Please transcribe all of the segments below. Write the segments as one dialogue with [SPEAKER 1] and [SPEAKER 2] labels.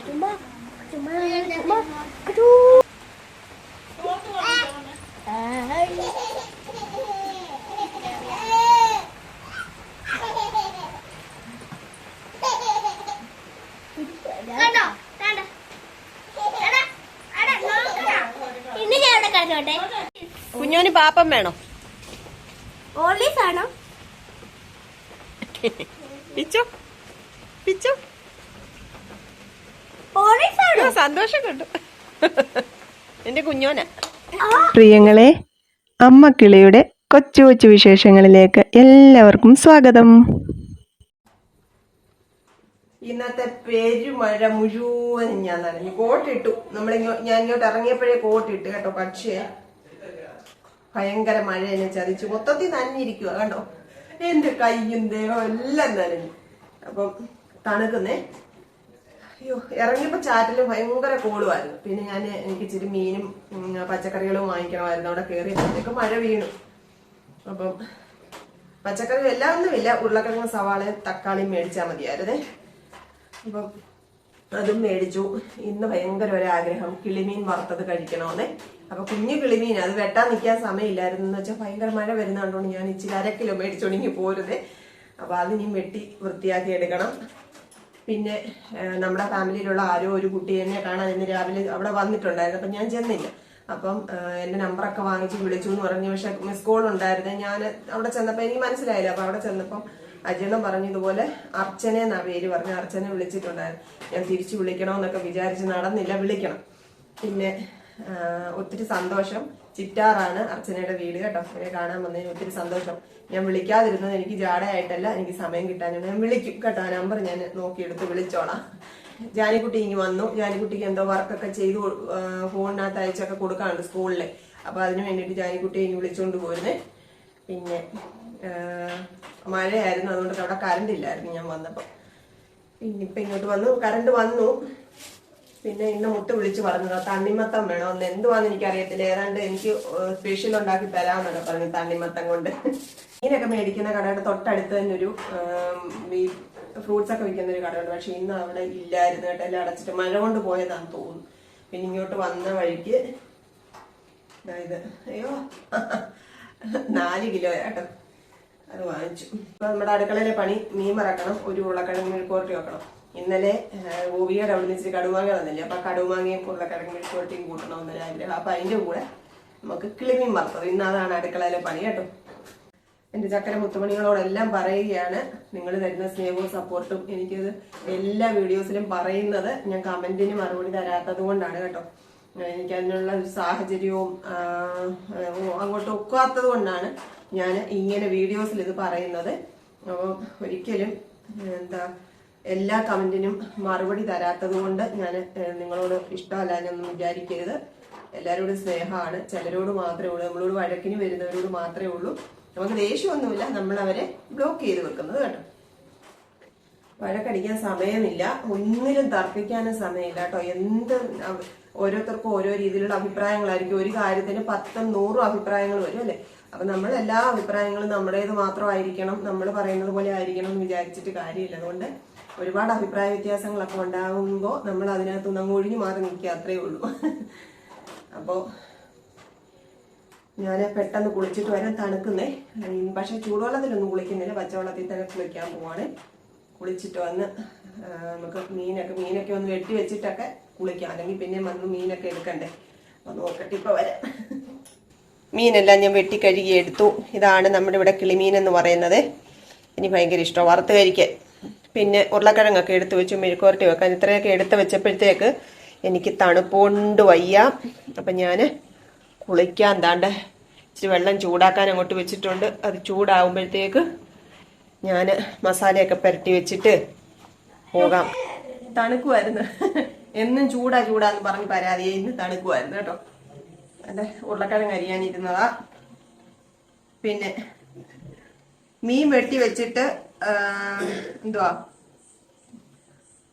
[SPEAKER 1] ചുമ്മാ ചുമ്മാ ചുമ്മാ
[SPEAKER 2] കുഞ്ഞോന് പാപ്പം വേണോ?
[SPEAKER 1] ഓർലീസ് ആണോ
[SPEAKER 2] പിച്ചോ പിച്ചു. എന്റെ കുഞ്ഞോന.
[SPEAKER 3] പ്രിയങ്ങളെ അമ്മ കിളിയുടെ കൊച്ചു കൊച്ചു വിശേഷങ്ങളിലേക്ക് എല്ലാവർക്കും സ്വാഗതം.
[SPEAKER 2] ഇന്നത്തെ പെരുമഴ മുഴുവൻ ഞാൻ നനഞ്ഞു. കോട്ടിട്ടു. നമ്മൾ ഞാൻ ഇങ്ങോട്ട് ഇറങ്ങിയപ്പോഴേ കോട്ടിട്ട് കേട്ടോ. പക്ഷേ ഭയങ്കര മഴ എന്നെ ചതിച്ചു. മൊത്തത്തിൽ നനഞ്ഞിരിക്കുക കണ്ടോ. എന്റെ കയ്യും ദേഹം എല്ലാം നനഞ്ഞു. അപ്പം തണുക്കുന്നേ. അയ്യോ ഇറങ്ങിയപ്പോ ചാറ്റിൽ ഭയങ്കര കോളുമായിരുന്നു. പിന്നെ ഞാൻ എനിക്ക് ഇച്ചിരി മീനും പച്ചക്കറികളും വാങ്ങിക്കണമായിരുന്നു. അവിടെ കയറിയപ്പോഴത്തേക്ക് മഴ വീണു. അപ്പം പച്ചക്കറി എല്ലാം ഒന്നുമില്ല ഉരുളക്കിഴങ്ങ് സവാളയും തക്കാളിയും മേടിച്ചാൽ മതിയായിരുന്നേ. അപ്പം അതും മേടിച്ചു. ഇന്ന് ഭയങ്കര ഒരു ആഗ്രഹം കിളിമീൻ വറുത്തത് കഴിക്കണമെന്ന് അപ്പൊ കുഞ്ഞു കിളിമീൻ അത് വെട്ടാൻ നിൽക്കാൻ സമയമില്ലായിരുന്നു. എന്ന് വെച്ചാൽ ഭയങ്കര മഴ വരുന്നതുകൊണ്ടാണ് ഞാൻ ഇച്ചിരി അര കിലോ അപ്പൊ അപ്പൊ അതിനി വെട്ടി വൃത്തിയാക്കി എടുക്കണം. പിന്നെ നമ്മുടെ ഫാമിലിയിലുള്ള ആരോ ഒരു കുട്ടി എന്നെ കാണാൻ ഇന്ന് രാവിലെ അവിടെ വന്നിട്ടുണ്ടായിരുന്നു. അപ്പം ഞാൻ ചെന്നില്ല. അപ്പം എന്റെ നമ്പറൊക്കെ വാങ്ങിച്ച് വിളിച്ചു എന്ന് പറഞ്ഞു. പക്ഷെ മിസ് കോൾ ഉണ്ടായിരുന്നു. ഞാൻ അവിടെ ചെന്നപ്പോൾ എനിക്ക് മനസ്സിലായില്ല. അപ്പം അവിടെ ചെന്നപ്പം അജയണം പറഞ്ഞതുപോലെ അർച്ചന എന്നാ പേര് പറഞ്ഞു അർച്ചന വിളിച്ചിട്ടുണ്ടായിരുന്നു. ഞാൻ തിരിച്ചു വിളിക്കണമെന്നൊക്കെ വിചാരിച്ച് നടന്നില്ല വിളിക്കണം. പിന്നെ ഒത്തിരി സന്തോഷം. ചിറ്റാറാണ് അർച്ചനയുടെ വീട് കേട്ടോ. അവരെ കാണാൻ വന്നതിന് ഒത്തിരി സന്തോഷം. ഞാൻ വിളിക്കാതിരുന്നത് എനിക്ക് ജാടയായിട്ടല്ല എനിക്ക് സമയം കിട്ടാനുണ്ട് ഞാൻ വിളിക്കും കേട്ടോ. നമ്പർ ഞാൻ നോക്കിയെടുത്ത് വിളിച്ചോളാം. ജാനിക്കുട്ടി ഇങ്ങ് വന്നു. ജാനിക്കുട്ടിക്ക് എന്തോ വർക്കൊക്കെ ചെയ്ത് ഫോണിനകത്ത് അയച്ചൊക്കെ കൊടുക്കാനുണ്ട് സ്കൂളിൽ അപ്പൊ അതിന് വേണ്ടിയിട്ട് ജാനിക്കുട്ടിയെ ഇങ്ങ് വിളിച്ചോണ്ട് പോരുന്നേ. പിന്നെ മഴയായിരുന്നു. അതുകൊണ്ട് അവിടെ കറണ്ട് ഇല്ലായിരുന്നു ഞാൻ വന്നപ്പോൾ ഇപ്പൊ ഇങ്ങോട്ട് വന്നു. കറണ്ട് വന്നു. പിന്നെ ഇന്ന് മുട്ട വിളിച്ച് പറഞ്ഞതാ. തണ്ണിമത്തം വേണോ? ഒന്ന് എന്തുവാന്ന് എനിക്കറിയത്തില്ല. ഏതാണ്ട് എനിക്ക് സ്പെഷ്യൽ ഉണ്ടാക്കി തരാമെന്നൊക്കെ പറഞ്ഞു തണ്ണിമത്തം കൊണ്ട്. മീനൊക്കെ മേടിക്കുന്ന കടയുടെ തൊട്ടടുത്ത് തന്നെ ഒരു ഈ ഫ്രൂട്ട്സ് ഒക്കെ വിൽക്കുന്ന ഒരു കടയുണ്ട്. പക്ഷെ ഇന്ന് അവിടെ ഇല്ലായിരുന്നു കേട്ടോ. എല്ലാം അടച്ചിട്ട് മഴ കൊണ്ട് പോയതാന്ന് തോന്നുന്നു. പിന്നെ ഇങ്ങോട്ട് വന്ന വഴിക്ക് അതായത് അയ്യോ നാല് കിലോ കേട്ടോ അത് വാങ്ങിച്ചു. ഇപ്പൊ നമ്മുടെ അടുക്കളയിലെ പണി മീൻ മറക്കണം ഒരു ഉരുളക്കിഴങ്ങ് കോർട്ടി വെക്കണം. ഇന്നലെ ഓവിയുടെ അവിടെ നിന്ന് കടുമാങ്ങ തന്നില്ലേ? അപ്പൊ കടുമാങ്ങയും ഉരുളക്കിഴങ്ങ് മെഴുക്കുവരട്ടിയും കൂട്ടണമെന്നൊരു ആഗ്രഹം. അപ്പൊ അതിന്റെ കൂടെ നമുക്ക് കിളിമീൻ വറുത്തത്. ഇന്ന് അതാണ് അടുക്കളയിലെ പണി കേട്ടോ. എന്റെ ചക്കര മുത്തുമണികളോടെല്ലാം പറയുകയാണ്. നിങ്ങൾ തരുന്ന സ്നേഹവും സപ്പോർട്ടും എനിക്കത് എല്ലാ വീഡിയോസിലും പറയുന്നത് ഞാൻ കമന്റിന് മറുപടി തരാത്തത് കൊണ്ടാണ് കേട്ടോ. എനിക്കതിനുള്ള ഒരു സാഹചര്യവും അങ്ങോട്ട് ഒക്കാത്തത് കൊണ്ടാണ് ഞാൻ ഇങ്ങനെ വീഡിയോസിൽ ഇത് പറയുന്നത്. അപ്പം ഒരിക്കലും എന്താ എല്ലാ കമന്റിനും മറുപടി തരാത്തത് കൊണ്ട് ഞാൻ നിങ്ങളോട് ഇഷ്ടമല്ല എന്നൊന്നും വിചാരിക്കരുത്. എല്ലാവരോടും സ്നേഹമാണ്. ചിലരോട് മാത്രമേ ഉള്ളൂ. നമ്മളോട് വഴക്കിന് വരുന്നവരോട് മാത്രമേ ഉള്ളൂ. നമുക്ക് ദേഷ്യമൊന്നുമില്ല. നമ്മൾ അവരെ ബ്ലോക്ക് ചെയ്ത് വെക്കുന്നത് കേട്ടോ. വഴക്കടിക്കാൻ സമയമില്ല. ഒന്നിലും തർക്കിക്കാനും സമയമില്ല കേട്ടോ. എന്ത് ഓരോരുത്തർക്കും ഓരോ രീതിയിലുള്ള അഭിപ്രായങ്ങളായിരിക്കും. ഒരു കാര്യത്തിന് പത്തും നൂറും അഭിപ്രായങ്ങൾ വരും അല്ലെ? അപ്പൊ നമ്മൾ എല്ലാ അഭിപ്രായങ്ങളും നമ്മുടേത് മാത്രമായിരിക്കണം. നമ്മൾ പറയുന്നത് പോലെ ആയിരിക്കണം എന്ന് വിചാരിച്ചിട്ട് കാര്യമില്ല. അതുകൊണ്ട് ഒരുപാട് അഭിപ്രായ വ്യത്യാസങ്ങളൊക്കെ ഉണ്ടാകുമ്പോൾ നമ്മൾ അതിനകത്തുനിന്ന് അങ്ങ് ഒഴിഞ്ഞു മാറി നിൽക്കുക അത്രേ ഉള്ളൂ. അപ്പോൾ ഞാൻ പെട്ടെന്ന് കുളിച്ചിട്ട് വരാൻ തണുക്കുന്നേ. പക്ഷെ ചൂടുവെള്ളത്തിലൊന്നും കുളിക്കുന്നില്ല. പച്ചവെള്ളത്തിൽ തന്നെ കുളിക്കാൻ പോവാണ്. കുളിച്ചിട്ട് വന്ന് നമുക്ക് മീനൊക്കെ മീനൊക്കെ ഒന്ന് വെട്ടി വെച്ചിട്ടൊക്കെ കുളിക്കാം. അല്ലെങ്കിൽ പിന്നെ വന്ന് മീനൊക്കെ എടുക്കണ്ടേ. അപ്പൊ നോക്കട്ടെ ഇപ്പൊ വരാം. മീനെല്ലാം ഞാൻ വെട്ടി കഴുകി എടുത്തു. ഇതാണ് നമ്മുടെ ഇവിടെ കിളിമീൻ എന്ന് പറയുന്നത്. ഇനി ഭയങ്കര ഇഷ്ടമാണ് വറുത്ത് കഴിക്കാൻ. പിന്നെ ഉരുളക്കിഴങ്ങൊക്കെ എടുത്ത് വെച്ചു മെഴുക്കുവരട്ടി വെക്കാൻ. ഇത്രയൊക്കെ എടുത്ത് വെച്ചപ്പോഴത്തേക്ക് എനിക്ക് തണുപ്പുകൊണ്ട് വയ്യ. അപ്പം ഞാൻ കുളിക്കാൻ താണ്ട് ഇച്ചിരി വെള്ളം ചൂടാക്കാൻ അങ്ങോട്ട് വെച്ചിട്ടുണ്ട്. അത് ചൂടാവുമ്പോഴത്തേക്ക് ഞാൻ മസാലയൊക്കെ പുരട്ടി വെച്ചിട്ട് പോകാം. തണുക്കുമായിരുന്നു എന്നും ചൂടാ ചൂടാന്ന് പറഞ്ഞ് പരാതിയെ ഇന്ന് തണുക്കുമായിരുന്നു കേട്ടോ. അല്ലെ? ഉരുളക്കിഴങ്ങ് അരിയാനിരുന്നതാ. പിന്നെ മീൻ വെട്ടി വെച്ചിട്ട് എന്തുവാ?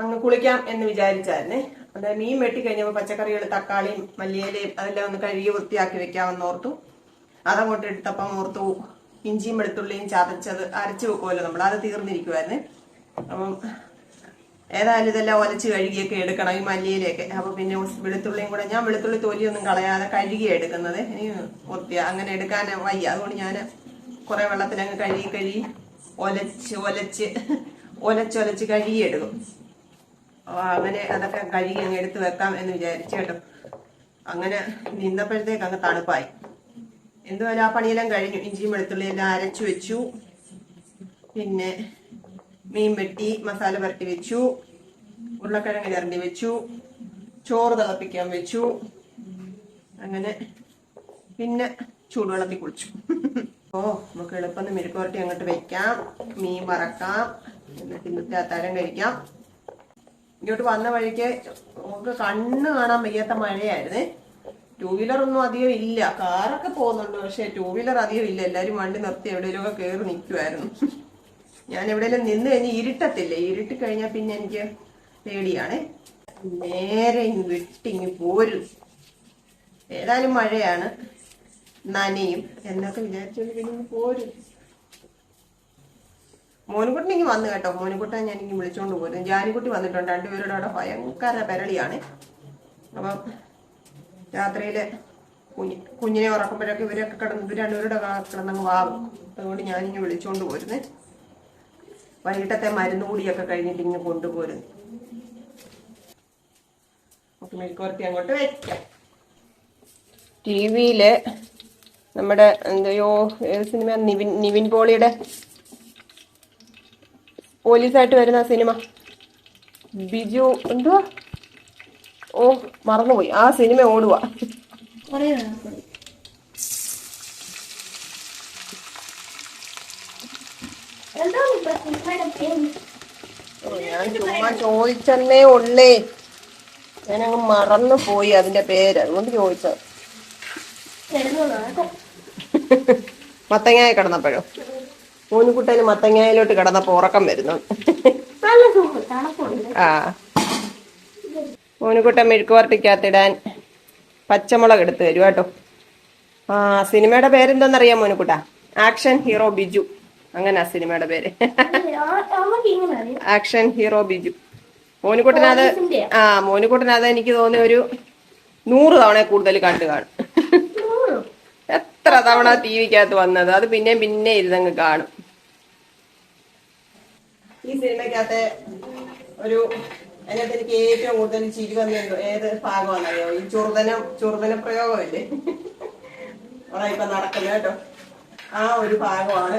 [SPEAKER 2] അങ്ങ് കുളിക്കാം എന്ന് വിചാരിച്ചായിരുന്നേ. അത് മീൻ വെട്ടി കഴിഞ്ഞപ്പോൾ പച്ചക്കറികൾ തക്കാളിയും മല്ലിയിലയും അതെല്ലാം ഒന്ന് കഴുകി വൃത്തിയാക്കി വെക്കാമെന്ന് ഓർത്തു. അതങ്ങോട്ട് എടുത്തപ്പം ഓർത്തു ഇഞ്ചിയും വെളുത്തുള്ളിയും ചതച്ചത് അരച്ചു വെക്കുമല്ലോ നമ്മൾ അത് തീർന്നിരിക്കുമായിരുന്നേ അപ്പം ഏതായാലും ഇതെല്ലാം ഒലച്ച് കഴുകിയൊക്കെ എടുക്കണം ഈ മല്ലിയിലൊക്കെ അപ്പൊ പിന്നെ വെളുത്തുള്ളിയും കൂടെ ഞാൻ വെളുത്തുള്ളി തൊലിയൊന്നും കളയാതെ കഴുകിയാണ് എടുക്കുന്നത്. ഒത്തിയ അങ്ങനെ എടുക്കാൻ വയ്യ. അതുകൊണ്ട് ഞാൻ കുറെ വെള്ളത്തിൽ അങ്ങ് കഴുകി കഴുകി ഒലച്ച് ഒലച്ച് ഒലച്ചൊലച്ച് കഴുകി എടുക്കും അപ്പൊ അങ്ങനെ അതൊക്കെ കഴുകി അങ്ങ് എടുത്തു വെക്കാം എന്ന് വിചാരിച്ചു കേട്ടോ. അങ്ങനെ നിന്നപ്പോഴത്തേക്ക് അങ്ങ് തണുപ്പായി. എന്തുവായാലും ആ പണിയെല്ലാം കഴിഞ്ഞു. ഇഞ്ചിയും വെളുത്തുള്ളിയും എല്ലാം അരച്ചു വെച്ചു. പിന്നെ മീൻ വെട്ടി മസാല പുരട്ടി വെച്ചു. ഉരുളക്കിഴങ്ങ് ചിരണ്ടി വെച്ചു. ചോറ് തിളപ്പിക്കാൻ വെച്ചു. അങ്ങനെ പിന്നെ ചൂടുവെള്ളത്തിൽ കുളിച്ചു. ഓ നമുക്ക് എളുപ്പം മെഴുക്കുവരട്ടി അങ്ങോട്ട് വെക്കാം. മീൻ വറക്കാം. എന്നിട്ട് ഇന്നത്തെ അത്താരം കഴിക്കാം. ഇങ്ങോട്ട് വന്ന വഴിക്ക് നമുക്ക് കണ്ണ് കാണാൻ വയ്യാത്ത മഴയായിരുന്നേ. ടൂ വീലർ ഒന്നും അധികം ഇല്ല. കാറൊക്കെ പോകുന്നുണ്ട്. പക്ഷെ ടൂ വീലർ അധികം ഇല്ല. എല്ലാരും വണ്ടി നിർത്തി എവിടെയെങ്കിലുമൊക്കെ കയറി നിൽക്കുമായിരുന്നു ഞാൻ എവിടെയെങ്കിലും നിന്ന് കഴിഞ്ഞ് ഇരുട്ടത്തില്ലേ. ഇരുട്ടി കഴിഞ്ഞാൽ പിന്നെ എനിക്ക് പേടിയാണേ. നേരെ ഇങ്ങ് വിട്ടിങ്ങ് പോരും. ഏതായാലും മഴയാണ്. നനയും. എന്നൊക്കെ വിചാരിച്ചോണ്ട് പിന്നെ പോരും. മോനുകുട്ടൻ ഇനി വന്നു കേട്ടോ. മോനുകുട്ടൻ ഞാൻ ഇനി വിളിച്ചോണ്ട് പോയിരുന്നു ജാനിക്കുട്ടി വന്നിട്ടുണ്ട്. രണ്ടുപേരുടെ അവിടെ ഭയങ്കര പെരളിയാണ്. അപ്പം രാത്രിയിൽ കുഞ്ഞ് കുഞ്ഞിനെ ഉറക്കുമ്പോഴൊക്കെ ഇവരൊക്കെ കിടന്ന് ഇവർ രണ്ടുപേരുടെ കിടന്നങ്ങ് വാവും. അതുകൊണ്ട് ഞാനിങ്ങനെ വിളിച്ചോണ്ട് പോരുന്നേ. വൈകിട്ടത്തെ മരുന്ന് കൂടിയൊക്കെ കഴിഞ്ഞിട്ട് ഇങ്ങനെ കൊണ്ടുപോരുന്നു. നമുക്ക് മെഴുക്കുവരട്ടി അങ്ങോട്ട് വെക്കാം. ടി വിയിൽ നമ്മുടെ എന്തയോ സിനിമ നിവിൻ നിവിൻ പോളിയുടെ പോലീസായിട്ട് വരുന്ന സിനിമ. ബിജു എന്തുവാ? ഓ മറന്നുപോയി. ആ സിനിമ ഓടുക ഞാൻ ചുമ്മാ ചോദിച്ചെന്നേ ഉള്ളേ. ഞാനങ്ങ് മറന്നു പോയി അതിന്റെ പേര്. അതുകൊണ്ട് ചോദിച്ചത്. മത്തങ്ങായ കിടന്നപ്പോഴോ? മൂന്നുകുട്ടന് മത്തങ്ങയിലോട്ട് കിടന്നപ്പോ ഉറക്കം വരുന്നു. ആ. മൂന്നുകുട്ടൻ മെഴുക്കുവരട്ടിക്കകത്തിടാൻ പച്ചമുളക് എടുത്തു തരും കേട്ടോ. ആ സിനിമയുടെ പേരെന്തോന്നറിയാം മോനുകുട്ട? Action hero Biju. അങ്ങനെ സിനിമയുടെ പേര്. Action hero Biju. മോനുകുട്ടനത് ആ മോനുകുട്ടനത് എനിക്ക് തോന്നിയ ഒരു നൂറ് തവണ കൂടുതൽ കണ്ടു കാണും. എത്ര തവണ ടി വിക്കകത്ത് വന്നത്? അത് പിന്നെയും പിന്നെ ഇരുന്നങ്ങ് കാണും. ഈ സിനിമയ്ക്കകത്തെ ഒരു അതിനകത്ത് എനിക്ക് ഏറ്റവും കൂടുതൽ ചിരി വന്നത് ഏത് ഭാഗമാണെന്നറിയോ? ഈ ചുറുതനം ചുർദന പ്രയോഗമല്ലേ? അവിടെ ഇപ്പൊ നടക്കുന്നത് കേട്ടോ. ആ ഒരു ഭാഗമാണ്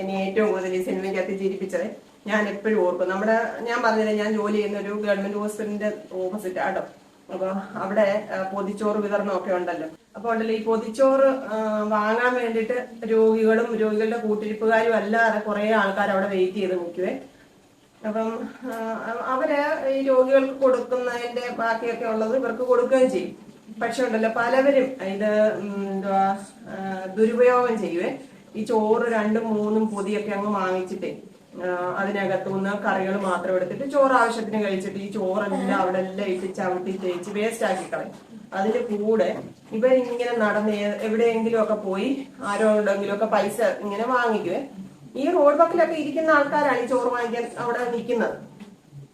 [SPEAKER 2] എന്നെ ഏറ്റവും കൂടുതൽ ഈ സിനിമയ്ക്കകത്ത് ചിരിപ്പിച്ചത്. ഞാൻ എപ്പോഴും ഓർക്കും. നമ്മുടെ ഞാൻ പറഞ്ഞില്ലേ ഞാൻ ജോലി ചെയ്യുന്ന ഒരു ഗവൺമെന്റ് ഹോസ്പിറ്റലിന്റെ ഓപ്പോസിറ്റ് ആട്ടോ അപ്പൊ അവിടെ പൊതിച്ചോറ് വിതരണം ഒക്കെ ഉണ്ടല്ലോ. അപ്പൊ ഉണ്ടല്ലോ ഈ പൊതിച്ചോറ് വാങ്ങാൻ വേണ്ടിയിട്ട് രോഗികളും രോഗികളുടെ കൂട്ടിരിപ്പുകാരും അല്ലാതെ കുറെ ആൾക്കാർ അവിടെ വെയിറ്റ് ചെയ്ത് നിൽക്കുവേ. അപ്പം അവർ ഈ രോഗികൾക്ക് കൊടുക്കുന്നതിന്റെ ബാക്കിയൊക്കെ ഉള്ളത് ഇവർക്ക് കൊടുക്കുകയും ചെയ്യും. പക്ഷെ ഉണ്ടല്ലോ പലവരും ഇത് എന്തുവാ ദുരുപയോഗം ചെയ്യുവേ. ഈ ചോറ് രണ്ടും മൂന്നും പൊതിയൊക്കെ അങ്ങ് വാങ്ങിച്ചിട്ടേ അതിനകത്തു അതിനകത്തുനിന്ന് കറികൾ മാത്രം എടുത്തിട്ട് ചോറ് ആവശ്യത്തിന് കഴിച്ചിട്ട് ഈ ചോറെല്ലാം അവിടെ എല്ലാം ഇട്ട് ചവിട്ടി തേച്ച് വേസ്റ്റ് ആക്കി കളയും. അതിന്റെ കൂടെ ഇവരിങ്ങനെ നടന്ന് എവിടെയെങ്കിലും ഒക്കെ പോയി ആരോടെങ്കിലും ഒക്കെ പൈസ ഇങ്ങനെ വാങ്ങിക്കുവേ. ഈ റോഡ് വക്കിലൊക്കെ ഇരിക്കുന്ന ആൾക്കാരാണ് ഈ ചോറ് വാങ്ങിക്കാൻ അവിടെ നിൽക്കുന്നത്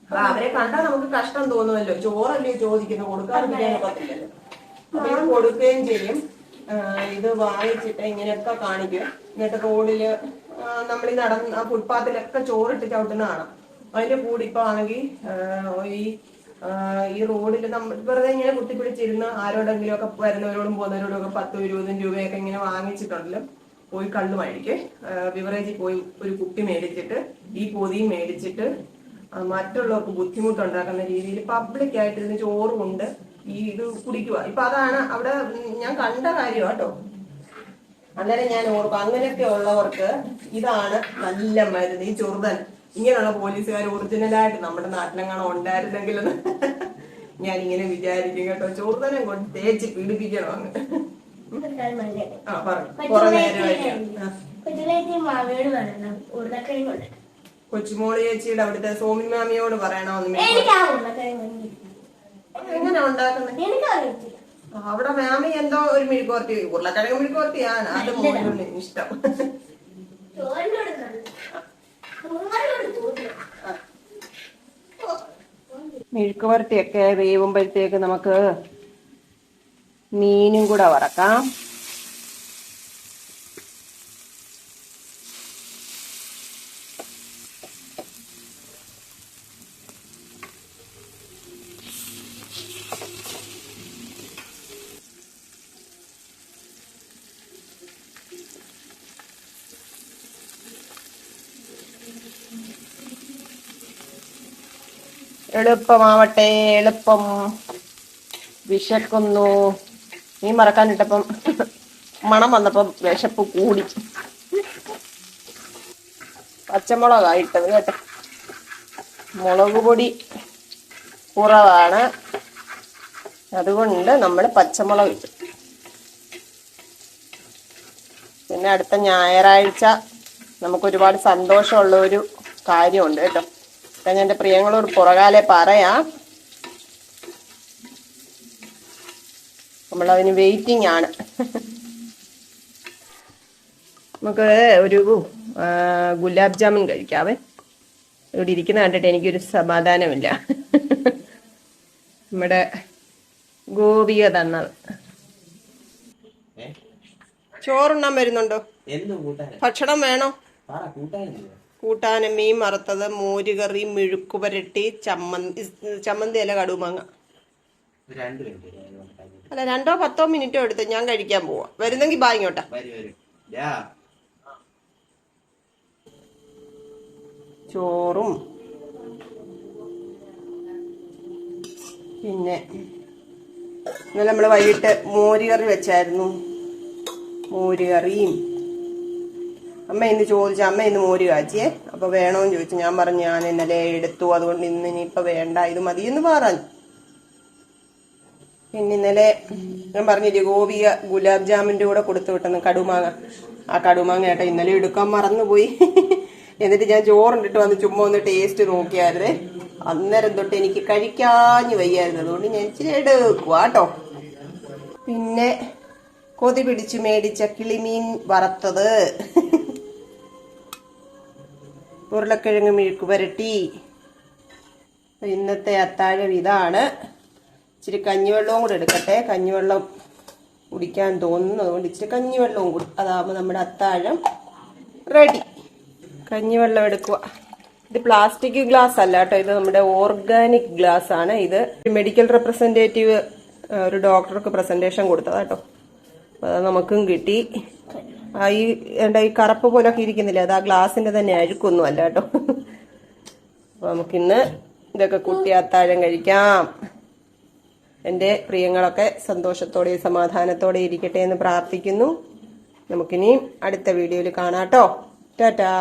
[SPEAKER 2] അപ്പൊ അവരെ കണ്ടാൽ നമുക്ക് കഷ്ടം തോന്നുമല്ലോ. ചോറല്ലേ ചോദിക്കുന്നത് കൊടുക്കാൻ അപ്പൊ ഇത് കൊടുക്കുകയും ചെയ്യും. ഇത് വാങ്ങിച്ചിട്ട് ഇങ്ങനെയൊക്കെ കാണിക്കും. എന്നിട്ട് റോഡിൽ നമ്മൾ ഈ നടന്ന ഫുട്പാത്തിലൊക്കെ ചോറിട്ട് ചവിട്ടുന്ന കാണാം അതിന്റെ കൂടെ ഇപ്പൊ ആണെങ്കിൽ ഈ ഈ റോഡിൽ നമ്മൾ വെറുതെ ഇങ്ങനെ കുത്തിപ്പിടിച്ചിരുന്ന് ആരോടെങ്കിലും ഒക്കെ വരുന്നവരോടും പോകുന്നവരോടും ഒക്കെ പത്തും ഇരുപതും രൂപയൊക്കെ ഇങ്ങനെ വാങ്ങിച്ചിട്ടുണ്ടല്ലോ. പോയി കള്ളു മേടിക്കേ. ബിവറേജിൽ പോയി ഒരു കുപ്പി മേടിച്ചിട്ട് ഈ പൊതിയും മേടിച്ചിട്ട് മറ്റുള്ളവർക്ക് ബുദ്ധിമുട്ടുണ്ടാക്കുന്ന രീതിയിൽ പബ്ലിക് ആയിട്ട് ഇതിന് ചോറുകൊണ്ട് ഈ ഇത് കുടിക്കുക. ഇപ്പൊ അതാണ് അവിടെ ഞാൻ കണ്ട കാര്യം കേട്ടോ. അന്നേരം ഞാൻ ഓർക്കും അങ്ങനെയൊക്കെ ഉള്ളവർക്ക് ഇതാണ് നല്ല മരുന്ന്. ഈ ചെറുതൻ. ഇങ്ങനെയുള്ള പോലീസുകാർ ഒറിജിനലായിട്ട് നമ്മുടെ നാട്ടിലെങ്ങാണോ ഉണ്ടായിരുന്നെങ്കിലെന്ന് ഞാൻ ഇങ്ങനെ വിചാരിക്കും കേട്ടോ. ചോർദനം കൊണ്ട് തേച്ച് പീഡിപ്പിക്കണം അങ്ങ്.
[SPEAKER 1] കൊച്ചുമോളി
[SPEAKER 2] ആ. പറഞ്ഞു കുറെ നേരമായിട്ട് ചേച്ചിയുടെ അവിടുത്തെ സോമിൻ മാമിയോട് പറയണമെന്ന്. എങ്ങനെ ഉണ്ടാക്കുന്നത് അവിടെ മാമി എന്തോ ഒരു മിഴിക്കോർത്തി ഉരുളക്കിഴങ്ങ് മിഴിക്കോർത്തിയാണ് അത് മോനും ഇഷ്ടം
[SPEAKER 1] ചോറിനോട് നല്ലത്. ചോറിനോട് കൂടുതൽ.
[SPEAKER 2] ഓ മെഴുക്ക് വരട്ടിയൊക്കെ വേവുമ്പോഴത്തേക്ക് നമുക്ക് മീനും കൂടെ വറക്കാം. എളുപ്പമാവട്ടെ എളുപ്പം. വിശക്കുന്നു. നീ മറക്കാനിട്ടപ്പം മണം വന്നപ്പം വിശപ്പ് കൂടി. പച്ചമുളകായിട്ടത് കേട്ടോ. മുളക് പൊടി കുറവാണ്. അതുകൊണ്ട് നമ്മൾ പച്ചമുളക് ഇട്ടു. പിന്നെ അടുത്ത ഞായറാഴ്ച നമുക്കൊരുപാട് സന്തോഷമുള്ള ഒരു കാര്യമുണ്ട് കേട്ടോ. ഞാൻ എന്റെ പ്രിയങ്ങളോട് പുറകാലെ പറയാം. നമ്മളതിന് വെയിറ്റിംഗ് ആണ്. നമുക്ക് ഒരു ഗുലാബ് ജാമുൻ കഴിക്കാവേ. ഇവിടെ ഇരിക്കുന്ന കണ്ടിട്ട് എനിക്കൊരു സമാധാനമില്ല. നമ്മുടെ ഗോപിക തന്നത് ചോറുണ്ണാൻ വരുന്നുണ്ടോ? ഭക്ഷണം വേണോ? കൂട്ടാന് മീൻ വറുത്തത് മോരുകറി മെഴുക്ക് പുരട്ടി ചമ്മന്തി ചമ്മന്തി അല്ല കടുമാങ്ങ അല്ല രണ്ടോ പത്തോ മിനിറ്റോ എടുത്ത് ഞാൻ കഴിക്കാൻ പോവാ. വരുന്നെങ്കിൽ ബാ ഇങ്ങോട്ടാ. ചോറും. പിന്നെ ഇന്നലെ നമ്മൾ വൈകിട്ട് മോരുകറി വെച്ചായിരുന്നു. മോരുകറിയും അമ്മ ഇന്ന് ചോദിച്ചു അമ്മ ഇന്ന് മോര് കാച്ചിയേ? അപ്പൊ വേണോന്ന് ചോദിച്ചു. ഞാൻ പറഞ്ഞു ഞാൻ ഇന്നലെ എടുത്തു അതുകൊണ്ട് ഇന്ന് ഇനിയിപ്പൊ വേണ്ട ഇത് മതി എന്ന് പറഞ്ഞു. പിന്നെ ഇന്നലെ ഞാൻ പറഞ്ഞില്ലേ ഗോപിക ഗുലാബ് ജാമിന്റെ കൂടെ കൊടുത്തു വിട്ടെന്ന് കടുമാങ്ങ. ആ കടുമാങ്ങ ഏട്ടാ ഇന്നലെ എടുക്കാൻ മറന്നുപോയി. എന്നിട്ട് ഞാൻ ചോറുണ്ടിട്ട് വന്ന് ചുമ്മാ ഒന്ന് ടേസ്റ്റ് നോക്കിയായിരുന്നേ. അന്നേരം തൊട്ട് എനിക്ക് കഴിക്കാഞ്ഞു വയ്യായിരുന്നു. അതുകൊണ്ട് ഞാൻ ഇച്ചിരി എടുക്കുക കേട്ടോ. പിന്നെ കൊതി പിടിച്ച് മേടിച്ച കിളിമീൻ വറുത്തത്. ഉരുളക്കിഴങ്ങ് മെഴുക്ക് പുരട്ടി. ഇന്നത്തെ അത്താഴം ഇതാണ്. ഇച്ചിരി കഞ്ഞിവെള്ളവും കൂടെ എടുക്കട്ടെ. കഞ്ഞിവെള്ളം കുടിക്കാൻ തോന്നുന്നു. അതുകൊണ്ട് ഇച്ചിരി കഞ്ഞിവെള്ളവും കൂടി. അതാകുമ്പോൾ നമ്മുടെ അത്താഴം റെഡി. കഞ്ഞിവെള്ളം എടുക്കുക ഇത് പ്ലാസ്റ്റിക് ഗ്ലാസ് അല്ല കേട്ടോ. ഇത് നമ്മുടെ ഓർഗാനിക് ഗ്ലാസ് ആണ് ഇത്. മെഡിക്കൽ റെപ്രസെന്റേറ്റീവ് ഒരു ഡോക്ടർക്ക് പ്രസന്റേഷൻ കൊടുത്തതാട്ടോ അപ്പോൾ അപ്പൊ അത് നമുക്കും കിട്ടി. ഈ എന്താ ഈ കറുപ്പ് പോലൊക്കെ ഇരിക്കുന്നില്ല അത് ആ ഗ്ലാസിന്റെ തന്നെ അഴുക്കൊന്നും അല്ല കേട്ടോ. അപ്പൊ നമുക്കിന്ന് ഇതൊക്കെ കുട്ടി അത്താഴം കഴിക്കാം. എന്റെ പ്രിയങ്ങളൊക്കെ സന്തോഷത്തോടെ സമാധാനത്തോടെ ഇരിക്കട്ടെ എന്ന് പ്രാർത്ഥിക്കുന്നു. നമുക്കിനി അടുത്ത വീഡിയോയിൽ കാണാട്ടോ ടാറ്റാ.